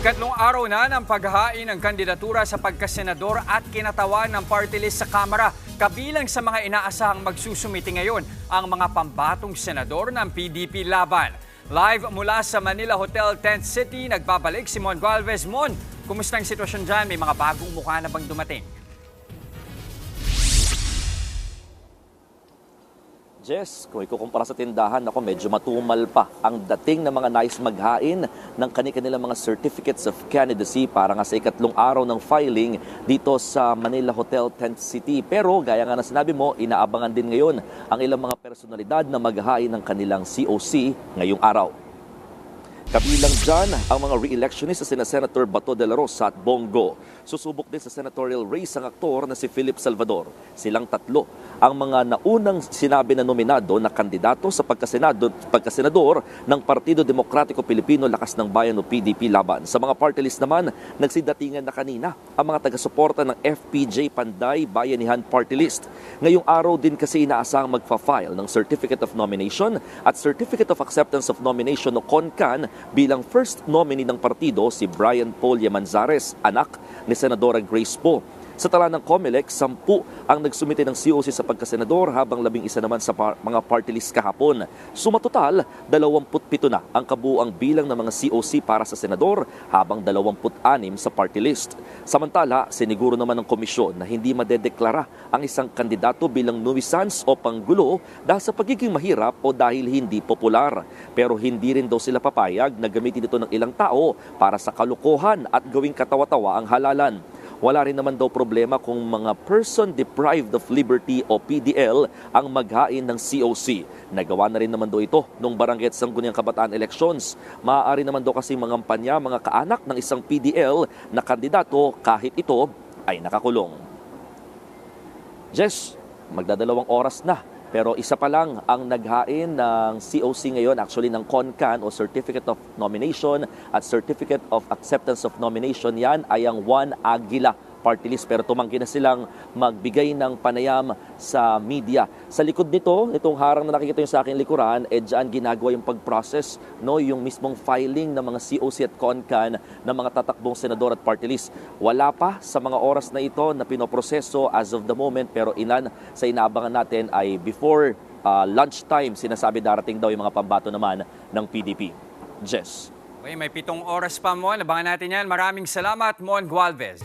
Ikatlong araw na ng paghahain ng kandidatura sa pagkasenador at kinatawan ng party list sa Kamara. Kabilang sa mga inaasahang magsusumiti ngayon ang mga pambatong senador ng PDP Laban. Live mula sa Manila Hotel Tent City, nagbabalik si Mon Galvez. Mon, kumusta ang sitwasyon dyan? May mga bagong mukha na bang dumating? Jess, kung ikukumpara sa tindahan, ako medyo matumal pa ang dating ng mga nais maghain ng kanilang mga certificates of candidacy para nga sa ikatlong araw ng filing dito sa Manila Hotel Tent City. Pero gaya nga na sinabi mo, inaabangan din ngayon ang ilang mga personalidad na maghain ng kanilang COC ngayong araw. Kabilang dyan ang mga re-electionist sa sina Bato de la Rosa at Bongo. Susubok din sa senatorial race ang aktor na si Philip Salvador. Silang tatlo ang mga naunang sinabi na nominado na kandidato sa pagkasenado, pagkasenador ng Partido Demokratiko Pilipino Lakas ng Bayan o PDP Laban. Sa mga party list naman, nagsidatingan na kanina ang mga taga-suporta ng FPJ Panday Bayanihan Party List. Ngayong araw din kasi inaasahang magfa-file ng Certificate of Nomination at Certificate of Acceptance of Nomination o CONCAN bilang first nominee ng partido si Brian Paul Yamanzares, anak ni Senadora Grace Poe. Sa tala ng COMELEC, sampu ang nagsumite ng COC sa pagkasenador habang labing isa naman sa par- mga party list kahapon. Sumatotal, 27 na ang kabuang bilang ng mga COC para sa senador habang 26 sa party list. Samantala, siniguro naman ng komisyon na hindi madedeklara ang isang kandidato bilang nuisance o panggulo dahil sa pagiging mahirap o dahil hindi popular. Pero hindi rin daw sila papayag na gamitin ito ng ilang tao para sa kalukuhan at gawing katawa-tawa ang halalan. Wala rin naman daw problema kung mga person deprived of liberty o PDL ang maghain ng COC. Nagawa na rin naman daw ito nung Barangay at Sangguniang Kabataan Elections. Maaari naman daw kasi mga kampanya, mga kaanak ng isang PDL na kandidato kahit ito ay nakakulong. Jess, magdadalawang oras na pero isa pa lang ang naghain ng COC ngayon, actually ng CONCAN o Certificate of Nomination. At Certificate of Acceptance of Nomination yan ay ang Juan Aguila party list pero tumanggi na silang magbigay ng panayam sa media. Sa likod nito, itong harang na nakikita yung sa aking likuran, eh dyan ginagawa yung pag-process, no, yung mismong filing ng mga COC at CONCAN ng mga tatakbong senador at party list. Wala pa sa mga oras na ito na pinoproseso as of the moment pero ilan sa inaabangan natin ay before uh, lunchtime sinasabi darating daw yung mga pambato naman ng PDP. Jess. Okay, may pitong oras pa, Mon. Abangan natin yan. Maraming salamat, Mon Gualvez.